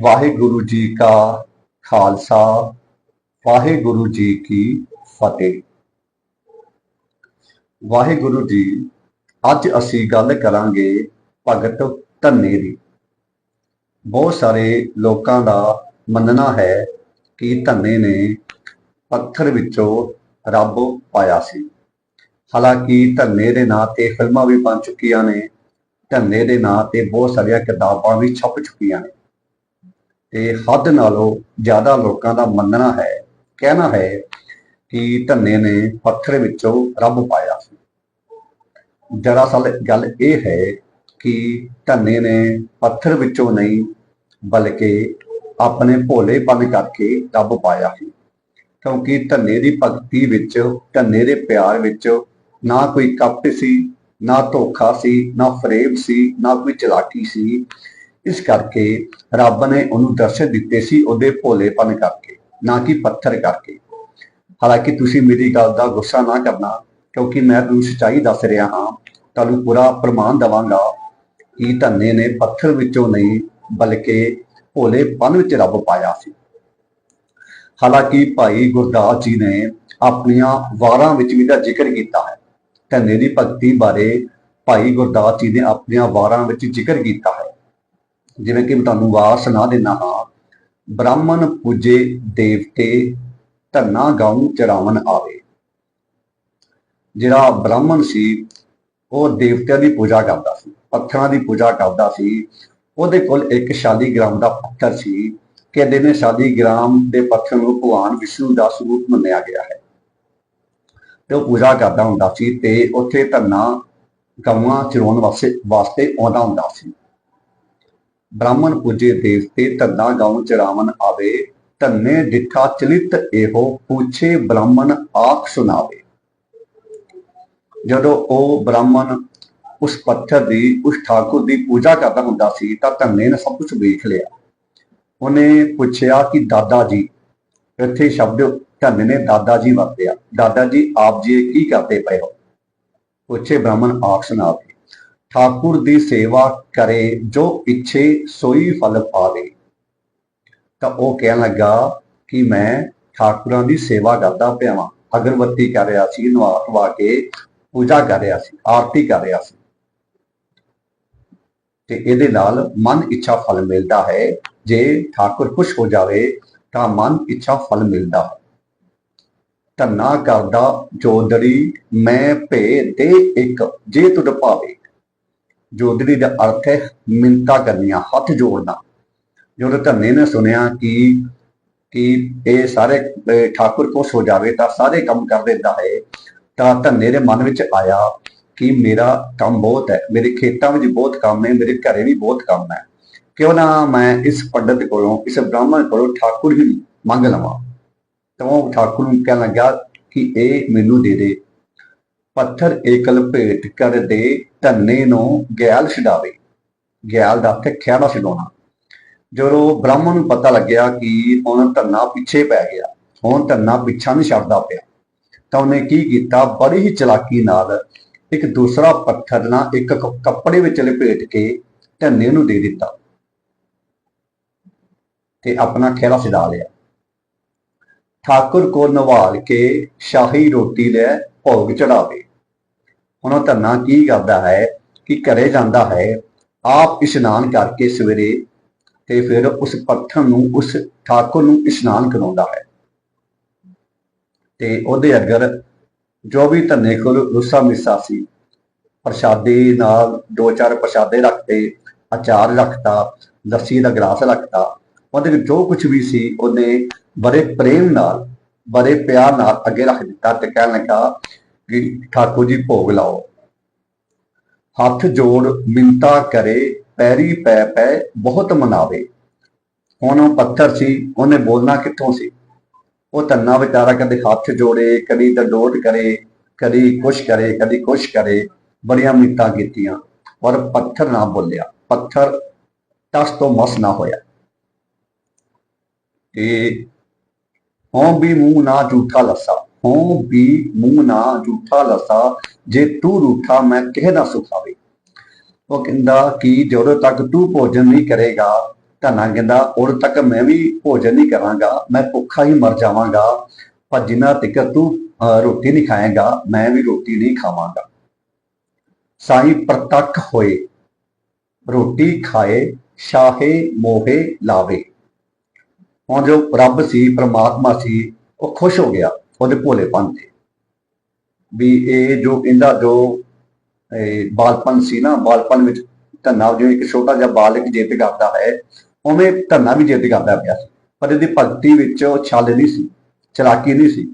ਵਾਹਿਗੁਰੂ ਜੀ ਕਾ ਖਾਲਸਾ, ਵਾਹਿਗੁਰੂ ਜੀ ਕੀ ਫਤਿਹ। ਵਾਹਿਗੁਰੂ ਜੀ, ਅੱਜ ਅਸੀਂ ਗੱਲ ਕਰਾਂਗੇ ਭਗਤ ਧੰਨੇ ਦੀ। ਬਹੁਤ ਸਾਰੇ ਲੋਕਾਂ ਦਾ ਮੰਨਣਾ ਹੈ ਕਿ ਧੰਨੇ ਨੇ ਪੱਥਰ ਵਿੱਚੋਂ ਰੱਬ ਪਾਇਆ ਸੀ। ਹਾਲਾਂਕਿ ਧੰਨੇ ਦੇ ਨਾਂ ਤੇ ਫਿਲਮਾਂ ਵੀ ਬਣ ਚੁੱਕੀਆਂ ਨੇ, ਧੰਨੇ ਦੇ ਨਾਂ ਤੇ ਬਹੁਤ ਸਾਰੀਆਂ ਕਿਤਾਬਾਂ ਵੀ ਛਪ ਚੁੱਕੀਆਂ ਨੇ। ਤੇ ਹੱਦ ਨਾਲੋਂ ਜ਼ਿਆਦਾ ਲੋਕਾਂ ਦਾ ਮੰਨਣਾ ਹੈ, ਕਹਿਣਾ ਹੈ ਕਿ ਧੰਨੇ ਨੇ ਪੱਥਰ ਵਿੱਚੋਂ ਰੱਬ ਪਾਇਆ ਸੀ। ਦਰਅਸਲ ਗੱਲ ਇਹ ਹੈ ਕਿ ਧੰਨੇ ਨੇ ਪੱਥਰ ਵਿੱਚੋਂ ਨਹੀਂ, ਬਲਕਿ ਆਪਣੇ ਭੋਲੇਪਨ ਕਰਕੇ ਰੱਬ ਪਾਇਆ ਸੀ। ਕਿਉਂਕਿ ਧੰਨੇ ਦੀ ਭਗਤੀ ਵਿੱਚ, ਧੰਨੇ ਦੇ ਪਿਆਰ ਵਿੱਚ ਨਾ ਕੋਈ ਕਪਟ ਸੀ, ਨਾ ਧੋਖਾ ਸੀ, ਨਾ ਫਰੇਬ ਸੀ, ਨਾ ਕੋਈ ਚਲਾਕੀ ਸੀ। ਇਸ ਕਰਕੇ ਰੱਬ ਨੇ ਉਹਨੂੰ ਦਰਸ਼ਨ ਦਿੱਤੇ ਸੀ ਉਹਦੇ ਭੋਲੇਪਨ ਕਰਕੇ, ਨਾ ਕਿ ਪੱਥਰ ਕਰਕੇ। ਹਾਲਾਂਕਿ ਤੁਸੀਂ ਮੇਰੀ ਗੱਲ ਦਾ ਗੁੱਸਾ ਨਾ ਕਰਨਾ, ਕਿਉਂਕਿ ਮੈਂ ਤੁਹਾਨੂੰ ਸੱਚਾਈ ਦੱਸ ਰਿਹਾ ਹਾਂ, ਤੁਹਾਨੂੰ ਪੂਰਾ ਪ੍ਰਮਾਣ ਦਵਾਂਗਾ ਕਿ ਧੰਨੇ ਨੇ ਪੱਥਰ ਵਿੱਚੋਂ ਨਹੀਂ, ਬਲਕਿ ਭੋਲੇਪਨ ਵਿੱਚ ਰੱਬ ਪਾਇਆ ਸੀ। ਹਾਲਾਂਕਿ ਭਾਈ ਗੁਰਦਾਸ ਜੀ ਨੇ ਆਪਣੀਆਂ ਵਾਰਾਂ ਵਿੱਚ ਵੀ ਦਾ ਜ਼ਿਕਰ ਕੀਤਾ ਹੈ। ਧੰਨੇ ਦੀ ਭਗਤੀ ਬਾਰੇ ਭਾਈ ਗੁਰਦਾਸ ਜੀ ਨੇ ਆਪਣੀਆਂ ਵਾਰਾਂ ਵਿੱਚ ਜ਼ਿਕਰ ਕੀਤਾ ਹੈ। ਜਿਵੇਂ ਕਿ ਮੈਂ ਤੁਹਾਨੂੰ ਵਾਰ ਸੁਣਾ ਦਿੰਦਾ ਹਾਂ, ਬ੍ਰਾਹਮਣ ਪੂਜੇ ਦੇਵਤੇ ਧੰਨਾ ਗਾਉਂ ਚਰਾਵਨ ਆਵੇ। ਜਿਹੜਾ ਬ੍ਰਾਹਮਣ ਸੀ, ਉਹ ਦੇਵਤਿਆਂ ਦੀ ਪੂਜਾ ਕਰਦਾ ਸੀ, ਪੱਥਰਾਂ ਦੀ ਪੂਜਾ ਕਰਦਾ ਸੀ। ਉਹਦੇ ਕੋਲ ਇੱਕ ਸ਼ਾਲੀਗ੍ਰਾਮ ਦਾ ਪੱਥਰ ਸੀ। ਕਹਿੰਦੇ ਨੇ ਸ਼ਾਲੀਗ੍ਰਾਮ ਦੇ ਪੱਥਰ ਨੂੰ ਭਗਵਾਨ ਵਿਸ਼ਨੂੰ ਦਾ ਸਰੂਪ ਮੰਨਿਆ ਗਿਆ ਹੈ। ਤੇ ਉਹ ਪੂਜਾ ਕਰਦਾ ਹੁੰਦਾ ਸੀ ਤੇ ਉੱਥੇ ਧੰਨਾ ਗਊਆਂ ਚਰਾਉਣ ਵਾਸਤੇ ਵਾਸਤੇ ਆਉਂਦਾ ਹੁੰਦਾ ਸੀ। ਬ੍ਰਾਹਮਣ ਪੂਜੇ ਦੇਵਤੇ ਧੰਨਾ ਗਊ ਚਰਾਵਨ ਆਵੇ, ਧੰਨੇ ਡਿਠਾ ਚਲਿਤ ਇਹੋ ਪੁੱਛੇ ਬ੍ਰਾਹਮਣ ਆਖ ਸੁਣਾਵੇ। ਜਦੋਂ ਉਹ ਬ੍ਰਾਹਮਣ ਉਸ ਪੱਥਰ ਦੀ, ਉਸ ਠਾਕੁਰ ਦੀ ਪੂਜਾ ਕਰਦਾ ਹੁੰਦਾ ਸੀ, ਤਾਂ ਧੰਨੇ ਨੇ ਸਭ ਕੁਝ ਵੇਖ ਲਿਆ। ਉਹਨੇ ਪੁੱਛਿਆ ਕਿ ਦਾਦਾ ਜੀ, ਇੱਥੇ ਸ਼ਬਦ ਧੰਨੇ ਨੇ ਦਾਦਾ ਜੀ ਵਰਤਿਆ ਦਾਦਾ ਜੀ, ਆਪ ਜੀ ਕੀ ਕਰਦੇ ਪਏ ਹੋ? ਪੁੱਛੇ ਬ੍ਰਾਹਮਣ ਆਖ ਸੁਣਾਵੇ। ਠਾਕੁਰ ਦੀ ਸੇਵਾ ਕਰੇ, ਜੋ ਇੱਛੇ ਸੋਈ ਫਲ ਪਾਵੇ। ਤਾਂ ਉਹ ਕਹਿਣ ਲੱਗਾ ਕਿ ਮੈਂ ਠਾਕੁਰਾਂ ਦੀ ਸੇਵਾ ਕਰਦਾ ਪਿਆ ਵਾਂ। ਅਗਰਬੱਤੀ ਕਰ ਰਿਹਾ ਸੀ, ਨਵਾ ਧਵਾ ਕੇ ਪੂਜਾ ਕਰ ਰਿਹਾ ਸੀ, ਆਰਤੀ ਕਰ ਰਿਹਾ ਸੀ। ਤੇ ਇਹਦੇ ਨਾਲ ਮਨ ਇੱਛਾ ਫਲ ਮਿਲਦਾ ਹੈ। ਜੇ ਠਾਕੁਰ ਖੁਸ਼ ਹੋ ਜਾਵੇ, ਤਾਂ ਮਨ ਇੱਛਾ ਫਲ ਮਿਲਦਾ। ਹੈ ਧੰਨਾ ਕਰਦਾ ਜੋਦੜੀ ਮੈਂ ਭੇ ਦੇ ਇੱਕ, ਜੇ ਤੁਧ ਭਾਵੇ। ਜੋਦੜੀ ਦਾ ਅਰਥ ਹੈ ਮਿੰਤਾ ਕਰਨੀਆਂ, ਹੱਥ ਜੋੜਨਾ। ਜਦੋਂ ਧੰਨੇ ਨੇ ਸੁਣਿਆ ਕਿ ਕਿ ਇਹ ਸਾਰੇ ਠਾਕੁਰ ਖੁਸ਼ ਹੋ ਜਾਵੇ ਤਾਂ ਸਾਰੇ ਕੰਮ ਕਰ ਦਿੰਦਾ ਹੈ, ਤਾਂ ਧੰਨੇ ਦੇ ਮਨ ਵਿੱਚ ਆਇਆ ਕਿ ਮੇਰਾ ਕੰਮ ਬਹੁਤ ਹੈ, ਮੇਰੇ ਖੇਤਾਂ ਵਿੱਚ ਬਹੁਤ ਕੰਮ ਹੈ, ਮੇਰੇ ਘਰੇ ਵੀ ਬਹੁਤ ਕੰਮ ਹੈ। ਕਿਉਂ ਨਾ ਮੈਂ ਇਸ ਪੰਡਤ ਕੋਲੋਂ, ਇਸ ਬ੍ਰਾਹਮਣ ਕੋਲੋਂ ਠਾਕੁਰ ਹੀ ਮੰਗ ਲਵਾਂ। ਤਾਂ ਉਹ ਠਾਕੁਰ ਨੂੰ ਕਹਿਣ ਲੱਗਾ ਕਿ ਇਹ ਮੈਨੂੰ ਦੇ ਦੇ। ਪੱਥਰ ਏਕਲ ਭੇਟ ਕਰ ਦੇ ਧੰਨੇ ਨੂੰ ਗੈਲ ਛਡਾਵੇ। ਗੈਲ ਦਾ ਤੇ ਖਿਆੜਾ ਛਡਾਉਣਾ। ਜਦੋਂ ਬ੍ਰਾਹਮਣ ਨੂੰ ਪਤਾ ਲੱਗਿਆ ਕਿ ਹੁਣ ਧੰਨਾ ਪਿੱਛੇ ਪੈ ਗਿਆ, ਹੁਣ ਧੰਨਾ ਪਿੱਛਾ ਨਹੀਂ ਛੱਡਦਾ ਪਿਆ, ਤਾਂ ਉਹਨੇ ਕੀ ਕੀਤਾ? ਬੜੀ ਹੀ ਚਲਾਕੀ ਨਾਲ ਇੱਕ ਦੂਸਰਾ ਪੱਥਰ ਨਾਲ ਇੱਕ ਕੱਪੜੇ ਵਿੱਚ ਲਪੇਟ ਕੇ ਧੰਨੇ ਨੂੰ ਦੇ ਦਿੱਤਾ ਤੇ ਆਪਣਾ ਖੇੜਾ ਛਡਾ ਲਿਆ। ਠਾਕੁਰ ਕੋ ਨਵਾਲ ਕੇ ਸ਼ਾਹੀ ਰੋਟੀ ਲੈ ਭੋਗ ਚੜਾਵੇ। ਹੁਣ ਉਹ ਧੰਨਾ ਕੀ ਕਰਦਾ ਹੈ, ਕਿ ਘਰੇ ਜਾਂਦਾ ਹੈ, ਆਪ ਇਸ਼ਨਾਨ ਕਰਕੇ ਸਵੇਰੇ ਤੇ ਫਿਰ ਉਸ ਪੱਥਰ ਨੂੰ, ਉਸ ਠਾਕੁਰ ਨੂੰ ਇਸ਼ਨਾਨ ਕਰਾਉਂਦਾ ਹੈ। ਤੇ ਉਹਦੇ ਅਗਰ ਜੋ ਵੀ ਧੰਨੇ ਕੋਲ ਰੁੱਸਾ ਮਿੱਸਾ ਸੀ, ਪ੍ਰਸ਼ਾਦੇ ਨਾਲ ਦੋ ਚਾਰ ਪ੍ਰਸ਼ਾਦੇ ਰੱਖਤੇ ਅਚਾਰ ਰੱਖਤਾ, ਲੱਸੀ ਦਾ ਗਲਾਸ ਰੱਖਤਾ, ਉਹਦੇ ਵਿੱਚ ਜੋ ਕੁਝ ਵੀ ਸੀ, ਉਹਨੇ ਬੜੇ ਪ੍ਰੇਮ ਨਾਲ ਬੜੇ ਪਿਆਰ ਨਾਲ ਅੱਗੇ ਰੱਖ ਦਿੱਤਾ ਤੇ ਕਹਿਣ ਲੱਗਾ ਕਿ ਠਾਕੁਰ ਜੀ, ਭੋਗ ਲਾਓ। ਹੱਥ ਜੋੜ ਮਿੰਤਾ ਕਰੇ, ਪੈਰੀ ਪੈ ਪੈ ਬਹੁਤ ਮਨਾਵੇ। ਹੁਣ ਪੱਥਰ ਸੀ, ਉਹਨੇ ਬੋਲਣਾ ਕਿੱਥੋਂ ਸੀ? ਉਹ ਧੰਨਾ ਵਿਚਾਰਾ ਕਦੇ ਹੱਥ ਜੋੜੇ, ਕਦੀ ਡੋਟ ਕਰੇ, ਕਦੀ ਕੁਛ ਕਰੇ, ਕਦੀ ਕੁਛ ਕਰੇ, ਬੜੀਆਂ ਮਿੰਤਾਂ ਕੀਤੀਆਂ, ਪਰ ਪੱਥਰ ਨਾ ਬੋਲਿਆ। ਪੱਥਰ ਤਸ ਤੋਂ ਮਸ ਨਾ ਹੋਇਆ। ਇਹ ਹੋਂ ਵੀ ਮੂੰਹ ਨਾ ਝੂਠਾ ਲਸਾ ਹੋਂ ਵੀ ਮੂੰਹ ਨਾ ਝੂਠਾ ਲੱਸਾ ਜੇ ਤੂੰ ਰੂਠਾ ਮੈਂ ਕਿਹ ਨਾ ਸੁਖਾਵੇ। ਉਹ ਕਹਿੰਦਾ ਕਿ ਜਦੋਂ ਤੱਕ ਤੂੰ ਭੋਜਨ ਨਹੀਂ ਕਰੇਗਾ ਧੰਨਾ ਕਹਿੰਦਾ ਉਦੋਂ ਤੱਕ ਮੈਂ ਵੀ ਭੋਜਨ ਨਹੀਂ ਕਰਾਂਗਾ ਮੈਂ ਭੁੱਖਾ ਹੀ ਮਰ ਜਾਵਾਂਗਾ ਪਰ ਜਿੰਨਾ ਤੱਕ ਤੂੰ ਅਹ, ਰੋਟੀ ਨਹੀਂ ਖਾਏਗਾ ਮੈਂ ਵੀ ਰੋਟੀ ਨਹੀਂ ਖਾਵਾਂਗਾ। ਸਾਈ ਪ੍ਰਤੱਖ ਹੋਏ ਰੋਟੀ ਖਾਏ ਸ਼ਾਹੇ ਮੋਹੇ ਲਾਵੇ। ਹੁਣ ਜੋ ਰੱਬ ਸੀ, ਪ੍ਰਮਾਤਮਾ ਸੀ, ਉਹ ਖੁਸ਼ ਹੋ ਗਿਆ ਉਹਦੇ ਭੋਲੇਪਨ ਤੇ। ਵੀ ਇਹ ਜੋ ਇਹਦਾ ਜੋ ਬਾਲਪਨ ਸੀ ਨਾ, ਬਾਲਪਨ ਵਿੱਚ ਧੰਨਾ ਜੋ ਇੱਕ ਛੋਟਾ ਜਿਹਾ ਬਾਲਕ ਜਿੱਦ ਕਰਦਾ ਹੈ, ਉਵੇਂ ਧੰਨਾ ਵੀ ਜਿੱਦ ਕਰਦਾ ਪਿਆ ਸੀ। ਪਰ ਇਹਦੀ ਭਗਤੀ ਵਿੱਚ ਉਹ ਛਲ ਨਹੀਂ ਸੀ, ਚਲਾਕੀ ਨਹੀਂ ਸੀ।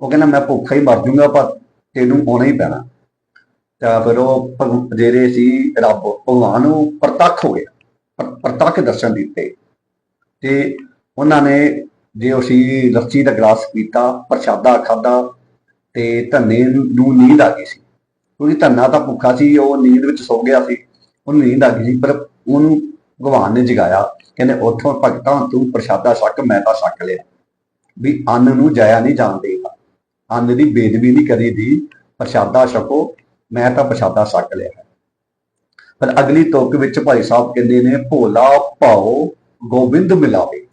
ਉਹ ਕਹਿੰਦਾ, ਮੈਂ ਭੁੱਖਾ ਹੀ ਮਰ ਜਾਊਂਗਾ ਪਰ ਤੈਨੂੰ ਆਉਣਾ ਹੀ ਪੈਣਾ। ਤਾਂ ਫਿਰ ਉਹ ਜਿਹੜੇ ਸੀ ਰੱਬ, ਭਗਵਾਨ ਨੂੰ ਪ੍ਰਤੱਖ ਹੋ ਗਿਆ, ਪ੍ਰਤੱਖ ਦਰਸ਼ਨ ਦਿੱਤੇ। ਤੇ ਉਹਨਾਂ ਨੇ ਜੇ ਉਸੀ ਲੱਸੀ ਦਾ ਗਲਾਸ ਪੀਤਾ, ਪ੍ਰਸ਼ਾਦਾ ਖਾਦਾ ਤੇ ਧੰਨੇ ਨੂੰ ਨੀਂਦ ਆ ਗਈ ਸੀ। ਕਿਉਂਕਿ ਧੰਨਾ ਤਾਂ ਭੁੱਖਾ ਸੀ, ਉਹ ਨੀਂਦ ਵਿੱਚ ਸੌ ਗਿਆ ਸੀ, ਉਹਨੂੰ ਨੀਂਦ ਆ ਗਈ ਸੀ, ਪਰ ਉਹਨੂੰ ਭਗਵਾਨ ਨੇ ਜਗਾਇਆ, ਕਹਿੰਦੇ ਉੱਥੋਂ ਭਗਤਾਂ ਤੂੰ ਪ੍ਰਸ਼ਾਦਾ ਛਕ, ਮੈਂ ਤਾਂ ਛਕ ਲਿਆ। ਵੀ ਅੰਨ ਨੂੰ ਜਾਇਆ ਨਹੀਂ ਜਾਣ ਦੇਗਾ ਅੰਨ ਦੀ ਬੇਦਬੀ ਨਹੀਂ ਕਰੀ ਦੀ, ਪ੍ਰਸ਼ਾਦਾ ਛਕੋ, ਮੈਂ ਤਾਂ ਪ੍ਰਸ਼ਾਦਾ ਛਕ ਲਿਆ। ਪਰ ਅਗਲੀ ਤੁਕ ਵਿੱਚ ਭਾਈ ਸਾਹਿਬ ਕਹਿੰਦੇ ਨੇ, ਭੋਲਾ ਭਾਉ ਗੋਬਿੰਦ ਮਿਲਾਵੇ।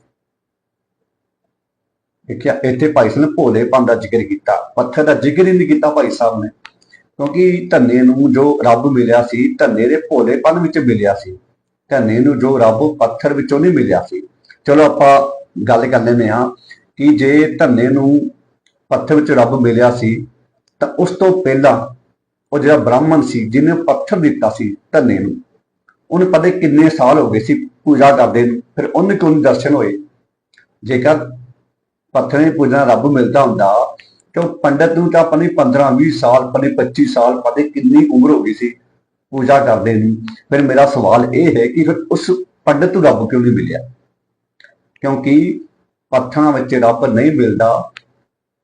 ਦੇਖਿਆ, ਇੱਥੇ ਭਾਈ ਸਾਹਿਬ ਨੇ ਭੋਲੇਪਨ ਦਾ ਜ਼ਿਕਰ ਕੀਤਾ, ਪੱਥਰ ਦਾ ਜ਼ਿਕਰ ਹੀ ਨਹੀਂ ਕੀਤਾ ਭਾਈ ਸਾਹਿਬ ਨੇ, ਕਿਉਂਕਿ ਧੰਨੇ ਨੂੰ ਜੋ ਰੱਬ ਮਿਲਿਆ ਸੀ, ਧੰਨੇ ਦੇ ਭੋਲੇਪਨ ਵਿੱਚ ਮਿਲਿਆ ਸੀ, ਧੰਨੇ ਨੂੰ ਜੋ ਰੱਬ ਪੱਥਰ ਵਿੱਚੋਂ ਨਹੀਂ ਮਿਲਿਆ ਸੀ। ਚਲੋ ਆਪਾਂ ਗੱਲ ਕਰ ਲੈਂਦੇ ਹਾਂ ਕਿ ਜੇ ਧੰਨੇ ਨੂੰ ਪੱਥਰ ਵਿੱਚ ਰੱਬ ਮਿਲਿਆ ਸੀ, ਤਾਂ ਉਸ ਤੋਂ ਪਹਿਲਾਂ ਉਹ ਜਿਹੜਾ ਬ੍ਰਾਹਮਣ ਸੀ, ਜਿਹਨੇ ਪੱਥਰ ਦਿੱਤਾ ਸੀ ਧੰਨੇ ਨੂੰ, ਉਹਨੂੰ ਪਤਾ ਕਿੰਨੇ ਸਾਲ ਹੋ ਗਏ ਸੀ ਪੂਜਾ ਕਰਦੇ ਨੂੰ, ਫਿਰ ਉਹਨੇ ਕਿਉਂ ਦਰਸ਼ਨ ਹੋਏ? ਜੇਕਰ ਪੱਥਰ ਦੀ ਪੂਜਾ ਰੱਬ ਮਿਲਦਾ ਹੁੰਦਾ। ਕਿਉਂ ਉਹ ਪੰਡਤ ਨੂੰ ਤਾਂ ਆਪਣੀ 15 20 ਸਾਲ ਆਪਣੇ 25 ਸਾਲ, ਪਤਾ ਕਿੰਨੀ ਉਮਰ ਹੋ ਗਈ ਸੀ ਪੂਜਾ ਕਰਦੇ ਨੂੰ। ਫਿਰ ਮੇਰਾ ਸਵਾਲ ਇਹ ਹੈ ਕਿ ਫਿਰ ਉਸ ਪੰਡਤ ਨੂੰ ਰੱਬ ਕਿਉਂ ਨਹੀਂ ਮਿਲਿਆ? ਕਿਉਂਕਿ ਪੱਥਰਾਂ ਵਿੱਚ ਰੱਬ ਨਹੀਂ ਮਿਲਦਾ,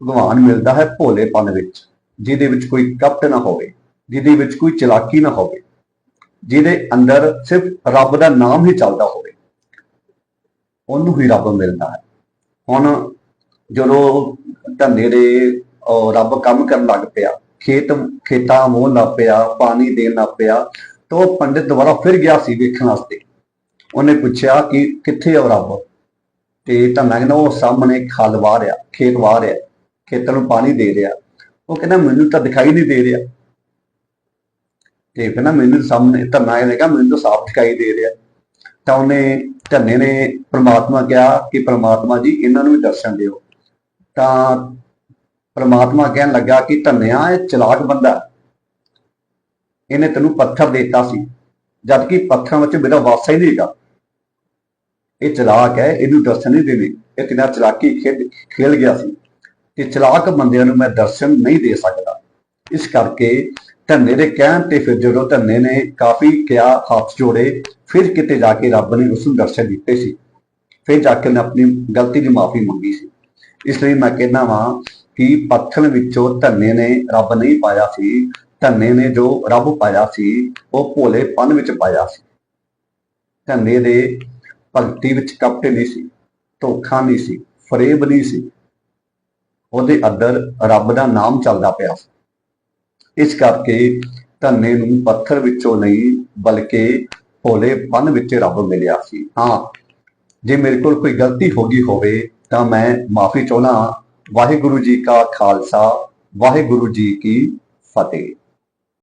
ਭਗਵਾਨ ਮਿਲਦਾ ਹੈ ਭੋਲੇਪਨ ਵਿੱਚ, ਜਿਹਦੇ ਵਿੱਚ ਕੋਈ ਕਪਟ ਨਾ ਹੋਵੇ, ਜਿਹਦੇ ਵਿੱਚ ਕੋਈ ਚਲਾਕੀ ਨਾ ਹੋਵੇ, ਜਿਹਦੇ ਅੰਦਰ ਸਿਰਫ ਰੱਬ ਦਾ ਨਾਮ ਹੀ ਚੱਲਦਾ ਹੋਵੇ, ਉਹਨੂੰ ਹੀ ਰੱਬ ਮਿਲਦਾ ਹੈ। ਹੁਣ ਜਦੋਂ ਧੰਦੇ ਦੇ ਰੱਬ ਕੰਮ ਕਰਨ ਲੱਗ ਪਿਆ, ਖੇਤ, ਖੇਤਾਂ ਮੋਹ ਲੱਗ ਪਿਆ, ਪਾਣੀ ਦੇਣ ਲੱਗ ਪਿਆ, ਤਾਂ ਉਹ ਪੰਡਿਤ ਦੁਬਾਰਾ ਫਿਰ ਗਿਆ ਸੀ ਵੇਖਣ ਵਾਸਤੇ। ਉਹਨੇ ਪੁੱਛਿਆ ਕਿ ਕਿੱਥੇ ਆ ਉਹ ਰੱਬ? ਤੇ ਤਾਂ ਮੈਂ ਕਹਿੰਦਾ ਉਹ ਸਾਹਮਣੇ ਖਲ ਵਾਹ ਰਿਹਾ, ਖੇਤ ਵਾਹ ਰਿਹਾ, ਖੇਤਾਂ ਨੂੰ ਪਾਣੀ ਦੇ ਰਿਹਾ। ਉਹ ਕਹਿੰਦਾ, ਮੈਨੂੰ ਤਾਂ ਦਿਖਾਈ ਨਹੀਂ ਦੇ ਰਿਹਾ। ਤੇ ਕਹਿੰਦਾ, ਮੈਨੂੰ ਸਾਹਮਣੇ ਧੰਨਾ ਇਹ ਕਹਿੰਦਾ, ਮੈਨੂੰ ਤਾਂ ਸਾਫ਼ ਦਿਖਾਈ ਦੇ ਰਿਹਾ। ਤਾਂ ਉਹਨੇ ਧੰਨੇ ਨੇ ਪ੍ਰਮਾਤਮਾ ਕਿਹਾ ਕਿ ਪ੍ਰਮਾਤਮਾ ਜੀ, ਇਹਨਾਂ ਨੂੰ ਵੀ ਦਰਸ਼ਨ ਦਿਓ। ਤਾਂ ਪ੍ਰਮਾਤਮਾ ਕਹਿਣ ਲੱਗਾ ਕਿ ਧੰਨਿਆ, ਇਹ ਚਲਾਕ ਬੰਦਾ ਇਹਨੇ ਤੈਨੂੰ ਪੱਥਰ ਦਿੱਤਾ ਸੀ ਜਦ ਕਿ ਪੱਥਰਾਂ ਵਿੱਚ ਮੇਰਾ ਵਾਸਾ ਹੀ ਨਹੀਂ ਹੈਗਾ। ਇਹ ਚਲਾਕ ਹੈ, ਇਹਨੂੰ ਦਰਸ਼ਨ ਨਹੀਂ ਦੇਣੇ ਇਹ ਕਿੰਨਾ ਚਲਾਕੀ ਖੇਡ ਖੇਲ ਗਿਆ ਸੀ ਤੇ ਚਲਾਕ ਬੰਦਿਆਂ ਨੂੰ ਮੈਂ ਦਰਸ਼ਨ ਨਹੀਂ ਦੇ ਸਕਦਾ। ਇਸ ਕਰਕੇ ਧੰਨੇ ਦੇ ਕਹਿਣ ਤੇ ਫਿਰ ਜਦੋਂ ਧੰਨੇ ਨੇ ਕਾਫੀ ਕਿਹਾ ਹੱਥ ਜੋੜੇ, ਫਿਰ ਕਿਤੇ ਜਾ ਕੇ ਰੱਬ ਨੇ ਉਸ ਨੂੰ ਦਰਸ਼ਨ ਦਿੱਤੇ ਸੀ। ਫਿਰ ਜਾ ਕੇ ਉਹਨੇ ਆਪਣੀ ਗਲਤੀ ਦੀ ਮਾਫੀ ਮੰਗੀ ਸੀ। ਇਸ ਲਈ ਮੈਂ ਕਹਿੰਦਾ ਵਾਂ ਕਿ ਪੱਥਰ ਵਿੱਚੋਂ ਧੰਨੇ ਨੇ ਰੱਬ ਨਹੀਂ ਪਾਇਆ ਸੀ, ਧੰਨੇ ਨੇ ਜੋ ਰੱਬ ਪਾਇਆ ਸੀ, ਉਹ ਭੋਲੇਪਨ ਵਿੱਚ ਪਾਇਆ ਸੀ। ਧੰਨੇ ਦੇ ਭਗਤੀ ਵਿੱਚ ਕਪਟ ਨਹੀਂ ਸੀ, ਧੋਖਾ ਨਹੀਂ ਸੀ, ਫਰੇਬ ਨਹੀਂ ਸੀ। ਉਹਦੇ ਅੰਦਰ ਰੱਬ ਦਾ ਨਾਮ ਚੱਲਦਾ ਪਿਆ ਸੀ। ਇਸ ਕਰਕੇ ਧੰਨੇ ਨੂੰ ਪੱਥਰ ਵਿੱਚੋਂ ਨਹੀਂ, ਬਲਕਿ ਭੋਲੇਪਨ ਵਿੱਚ ਰੱਬ ਮਿਲਿਆ ਸੀ। ਹਾਂ, ਜੇ ਮੇਰੇ ਕੋਲ ਕੋਈ ਗਲਤੀ ਹੋ ਗਈ ਹੋਵੇ ਤਾਂ ਮੈਂ ਮਾਫੀ ਚਾਹੁੰਦਾ ਵਾਹਿਗੁਰੂ ਜੀ ਕਾ ਖਾਲਸਾ ਵਾਹਿਗੁਰੂ ਜੀ ਕੀ ਫਤਿਹ।